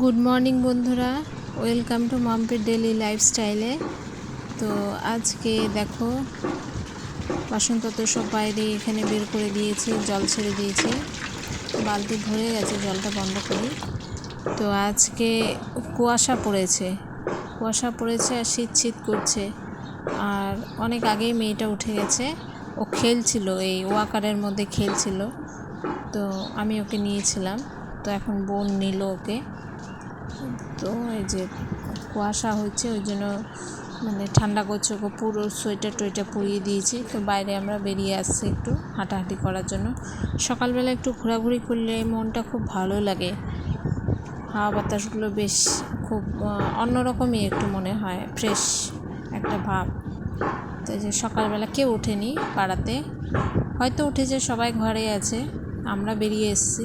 Good morning বন্ধুরা। Welcome to মাম্পির daily লাইফস্টাইলে তো আজকে দেখো, বাসনপত্র সব বাইরে এখানে বের করে দিয়েছি, জল ছেড়ে দিয়েছি। বালতি ভরে গেছে, জলটা বন্ধ করি। তো আজকে কুয়াশা পড়েছে। কুয়াশা পড়েছে আর শীত শীত করছে। আর অনেক আগেই মেয়েটা উঠে গেছে। ও খেলছিল, এই ওয়াকারের মধ্যে খেলছিল। তো আমি ওকে নিয়েছিলাম। তো এখন বোন নিল ওকে। তো এই যে কুয়াশা হচ্ছে, ওই জন্য মানে ঠান্ডা করছে, ওকে পুরো সোয়েটার টোয়েটার পরিয়ে দিয়েছি। তো বাইরে আমরা বেরিয়ে আসছি একটু হাঁটাহাঁটি করার জন্য। সকালবেলা একটু ঘোরাঘুরি করলে মনটা খুব ভালো লাগে। হাওয়া বাতাসগুলো বেশ খুব অন্যরকমই একটু মনে হয়, ফ্রেশ একটা ভাব। তো যে সকালবেলা কেউ ওঠেনি পাড়াতে। হয়তো উঠেছে, সবাই ঘরে আছে। আমরা বেরিয়ে এসেছি।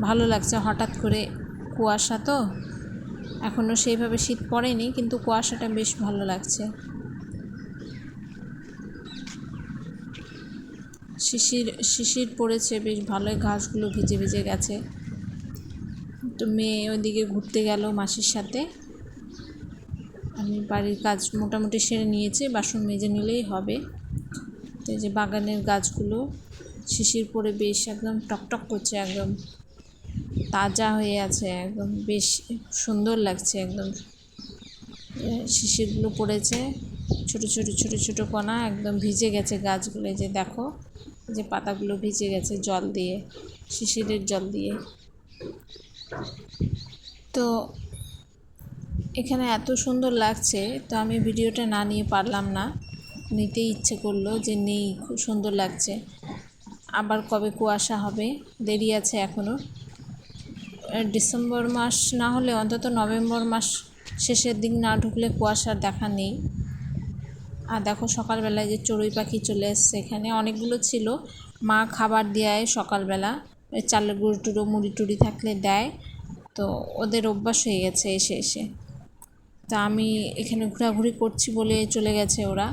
ভালো লাগছে হঠাৎ করে কুয়াশা তো। এখনও সেইভাবে শীত পড়েনি, কিন্তু কুয়াশাটা বেশ ভালো লাগছে। শিশির শিশির পড়েছে, বেশ ভালোই ঘাসগুলো ভিজে ভিজে গেছে। তো মেয়ে ওইদিকে ঘুরতে গেল মাসির সাথে। আমি বাড়ির কাজ মোটামুটি সেরে নিয়েছি, বাসন মেজে নিলেই হবে। তো যে বাগানের গাছগুলো, শিশির পরে বেশ একদম টকটক করছে, একদম তাজা হয়ে আছে, একদম বেশ সুন্দর লাগছে, একদম শিশিরগুলো পড়েছে, ছোট ছোট ছোট ছোট কণা, একদম ভিজে গেছে গাছগুলো যে দেখো যে পাতাগুলো ভিজে গেছে জল দিয়ে, শিশিরের জল দিয়ে। তো এখানে এত সুন্দর লাগছে, তো আমি ভিডিওটা না নিয়ে পারলাম না নিতে ইচ্ছে করল যে নেই, খুব সুন্দর লাগছে। আবার কবে কুয়াশা হবে, দেরি আছে এখনও ডিসেম্বর মাস না হলে অন্তত নভেম্বর মাস শেষের দিক না ঢুকলে কুয়াশার দেখা নেই। আর দেখো সকালবেলায় যে চড়ুই পাখি চলে এসছে, এখানে অনেকগুলো ছিল। মা খাবার দেয় সকালবেলা চালের গুঁড়ো টুড়ো, মুড়ি টুড়ি থাকলে দেয়। তো ওদের অভ্যাস হয়ে গেছে এসে এসে। তা আমি এখানে ঘোরাঘুরি করছি বলে চলে গেছে ওরা।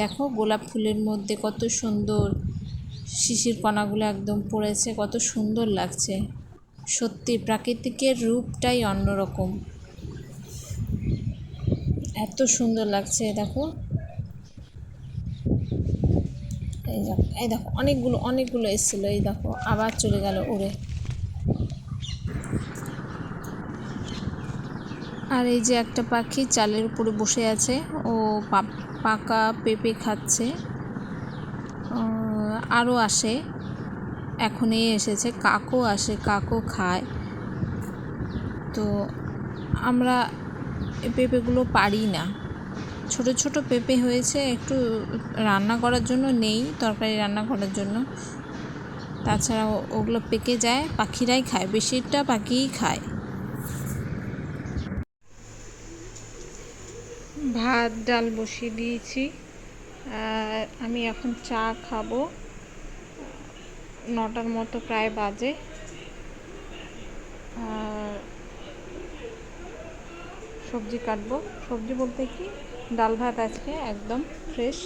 দেখো গোলাপ ফুলের মধ্যে কত সুন্দর শিশির কণাগুলো একদম পড়েছে, কত সুন্দর লাগছে। সত্যি, প্রাকৃতিকের রূপটাই অন্যরকম। এত সুন্দর লাগছে দেখো। এই দেখো এই দেখো, অনেকগুলো অনেকগুলো এসেছিল, এই দেখো, আবার চলে গেল উড়ে আর এই যে একটা পাখি চালের উপরে বসে আছে, ও পাকা পেঁপে খাচ্ছে। আরও আসে। এখনই এসেছে কাকও আসে কাকও খায়। তো আমরা পেঁপেগুলো পারি না। ছোট ছোট পেঁপে হয়েছে, একটু রান্না করার জন্য নেই, তরকারি রান্না করার জন্য। তাছাড়া ওগুলো পেকে যায়, পাখিরাই খায়, বেশিরটা পাখিই খায়। ভাত, ডাল বসিয়ে দিয়েছি, আর আমি এখন চা খাব। নটার মতো প্রায় বাজে। আর সবজি কাটবো। সবজি বলতে কি? ডাল ভাত আজকে একদম ফ্রেশ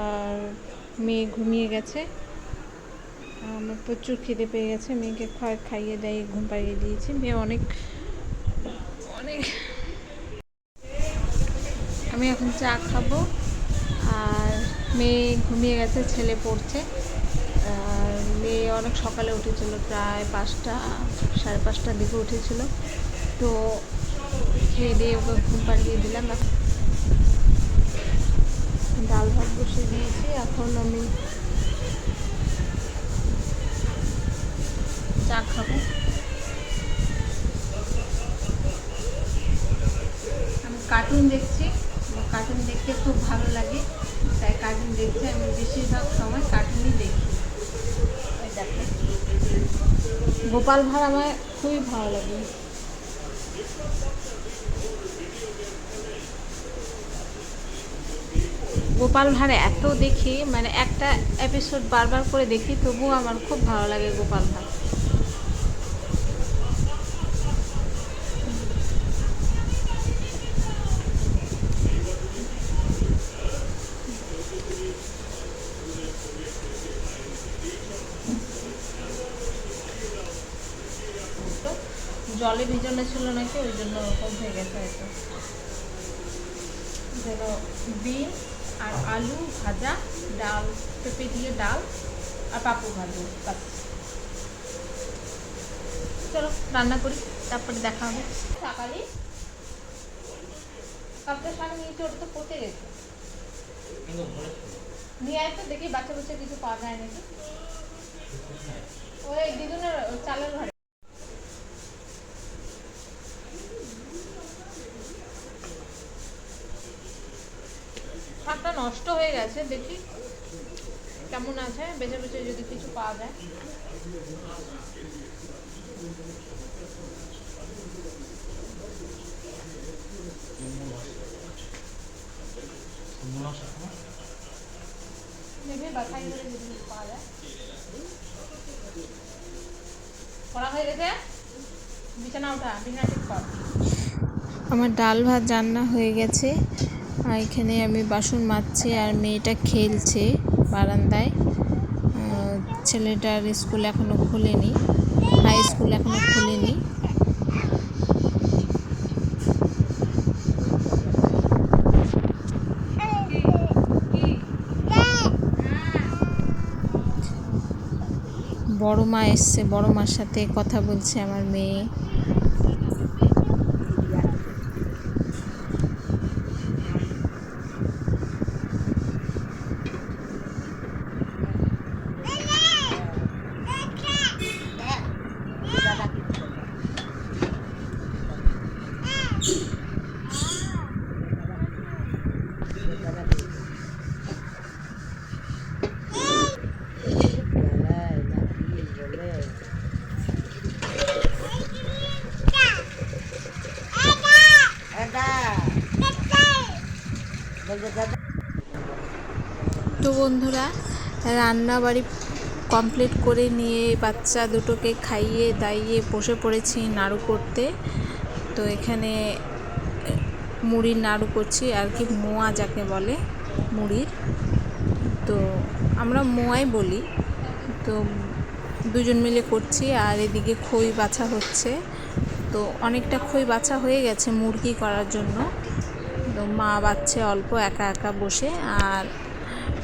আর মেয়ে ঘুমিয়ে গেছে। আমার প্রচুর খিদে পেয়ে গেছে। মেয়েকে খাইয়ে দেয় ঘুম পাইয়ে দিয়েছি। মেয়ে অনেক অনেক। আমি এখন চা খাব। আর মেয়ে ঘুমিয়ে গেছে, ছেলে পড়ছে। অনেক সকালে উঠেছিল, প্রায় পাঁচটা, সাড়ে পাঁচটার দিকে উঠেছিল। তো খেয়ে দিয়ে ওকে ঘুম পাড়িয়ে দিলাম। ডাল ভাত বসিয়ে দিয়েছি, এখন আমি চা খাব। আমি কার্টুন দেখছি কার্টুন দেখতে খুব ভালো লাগে, তাই কার্টুন দেখছি আমি বেশিরভাগ সময় কার্টুনই দেখি। গোপাল ভাঁড় আমার খুবই ভালো লাগে। গোপাল ভাঁড় এত দেখি মানে একটা এপিসোড বারবার করে দেখি, তবুও আমার খুব ভালো লাগে গোপাল ভাঁড়। জলে ভিজানো ছিল নাকি ওই জন্য ওরকম হয়ে গেছে হয়তো। যেন বিন আর আলু ভাজা ডাল পেঁপে দিয়ে ডাল আর পাপড় ভাজা বাস। চলো রান্না করি তারপরে দেখা হবে। সকালে কালকে শাক নিয়েছি ওটা তো পচে গেছে। নিয়ে আয় তো দেখি বাচ্চা বাচ্চা কিছু পাওয়া যায় নাকি। ওই দিদুনের চালের ঘরে। শাকটা নষ্ট হয়ে গেছে, দেখি কেমন আছে, বেছে বেছে যদি কিছু পাওয়া যায়। করা হয়ে গেছে? বিছানা ঠিক কর। আমার ডাল ভাত রান্না হয়ে গেছে। আর এখানে আমি বাসন মাজছি আর মেয়েটা খেলছে বারান্দায়। ছেলেটার স্কুল এখনও খুলেনি, হাই স্কুল এখনও খুলেনি। বড় মা এসছে, বড় মার সাথে কথা বলছে আমার মেয়ে। তো বন্ধুরা রান্না বাড়ি কমপ্লিট করে নিয়ে বাচ্চা দুটোকে খাইয়ে দাইয়ে বসে পড়েছি নাড়ু করতে। তো এখানে মুড়ির নাড়ু করছি, আর কি মোয়া যাকে বলে, মুড়ির। তো আমরা মোয়াই বলি। তো দুজন মিলে করছি, আর এদিকে খই বাছা হচ্ছে। তো অনেকটা খই বাছা হয়ে গেছে মুরগি করার জন্য। তো মা বাচ্চা অল্প একা একা বসে আর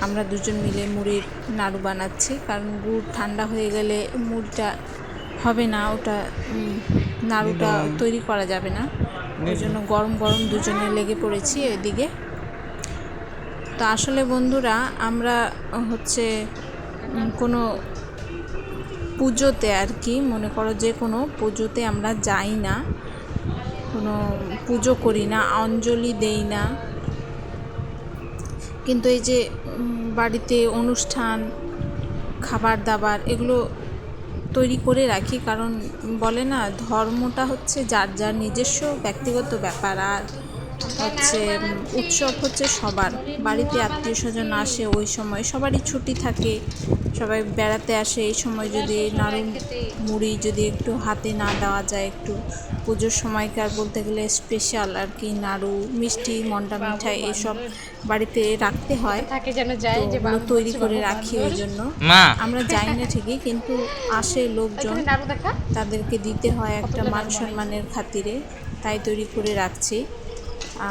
আমরা দুজন মিলে মুড়ির নাড়ু বানাচ্ছি কারণ গুড় ঠান্ডা হয়ে গেলে মুড়িটা হবে না ওটা নাড়ুটা তৈরি করা যাবে না। ওই জন্য গরম গরম দুজনে লেগে পড়েছি এদিকে। তো আসলে বন্ধুরা আমরা হচ্ছে কোনো পুজোতে আর কি মনে করো যে কোনো পুজোতে আমরা যাই না। কোনো পুজো করি না, অঞ্জলি দেই না। কিন্তু এই যে বাড়িতে অনুষ্ঠান খাবার দাবার এগুলো তৈরি করে রাখি, কারণ বলে না, ধর্মটা হচ্ছে যার যার নিজস্ব ব্যক্তিগত ব্যাপার। আর হচ্ছে উৎসব হচ্ছে সবার। বাড়িতে আত্মীয় স্বজন আসে ওই সময় সবারই ছুটি থাকে সবাই বেড়াতে আসে এই সময় যদি নাড়ু মুড়ি যদি একটু হাতে না দেওয়া যায় একটু পুজোর সময়কার বলতে গেলে স্পেশাল আর কি নাড়ু মিষ্টি মন্ডা মিঠাই এসব বাড়িতে রাখতে হয়। থাকে যেন যায় যে তৈরি করে রাখি ওই জন্য। মা! আমরা যাই না ঠিকই কিন্তু আসে লোকজন। তাদেরকে দিতে হয় একটা মান সম্মানের খাতিরে তাই তৈরি করে রাখছি।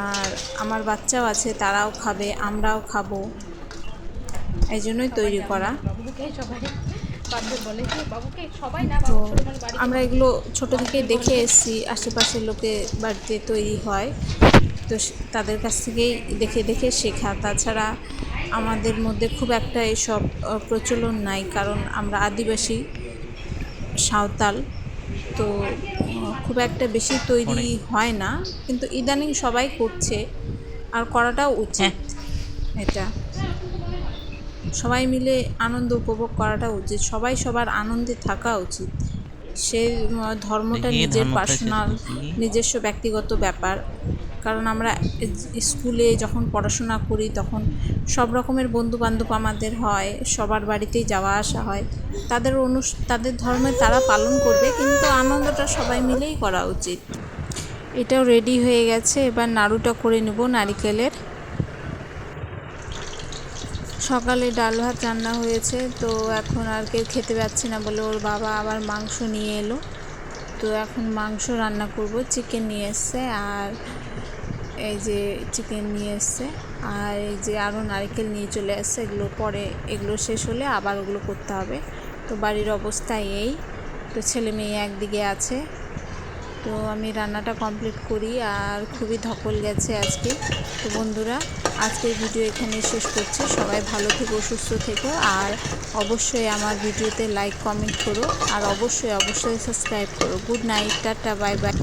আর আমার বাচ্চাও আছে তারাও খাবে আমরাও খাব। এই জন্যই তৈরি করা। তো আমরা এগুলো ছোট থেকে দেখে এসেছি আশেপাশের লোকে বাড়িতে তৈরি হয়। তো তাদের কাছ থেকেই দেখে দেখে শেখা। তাছাড়া আমাদের মধ্যে খুব একটা এসব প্রচলন নাই কারণ আমরা আদিবাসী সাঁওতাল। তো খুব একটা বেশি তৈরি হয় না কিন্তু ইদানিং সবাই করছে আর করাটাও উচিত এটা। সবাই মিলে আনন্দ উপভোগ করাটা উচিত সবাই সবার আনন্দে থাকা উচিত। সে ধর্মটা নিজের পার্সোনাল নিজস্ব ব্যক্তিগত ব্যাপার। কারণ আমরা স্কুলে যখন পড়াশোনা করি তখন সব রকমের বন্ধু বান্ধব আমাদের হয় সবার বাড়িতেই যাওয়া আসা হয়। তাদের অনু তাদের ধর্মে তারা পালন করবে কিন্তু আনন্দটা সবাই মিলেই করা উচিত। এটাও রেডি হয়ে গেছে এবার নাড়ুটা করে নেব নারিকেলের। সকালে ডাল ভাত রান্না হয়েছে, তো এখন আর কেউ খেতে পাচ্ছে না বলে ওর বাবা আবার মাংস নিয়ে এলো। তো এখন মাংস রান্না করব, চিকেন নিয়ে এসছে আর এই যে চিকেন নিয়ে এসছে। আর এই যে আরও নারকেল নিয়ে চলে আসছে, এগুলো পরে, এগুলো শেষ হলে আবার ওগুলো করতে হবে। তো বাড়ির অবস্থা এই। তো ছেলে মেয়ে একদিকে আছে তো আমি রান্নাটা কমপ্লিট করি আর খুবই ধকল গেছে আজকে। তো বন্ধুরা, আজকের ভিডিও এখানে শেষ করছি। সবাই ভালো থেকো, সুস্থ থেকো আর অবশ্যই আমার ভিডিওতে লাইক কমেন্ট করো আর অবশ্যই অবশ্যই সাবস্ক্রাইব করো। Good night tata bye bye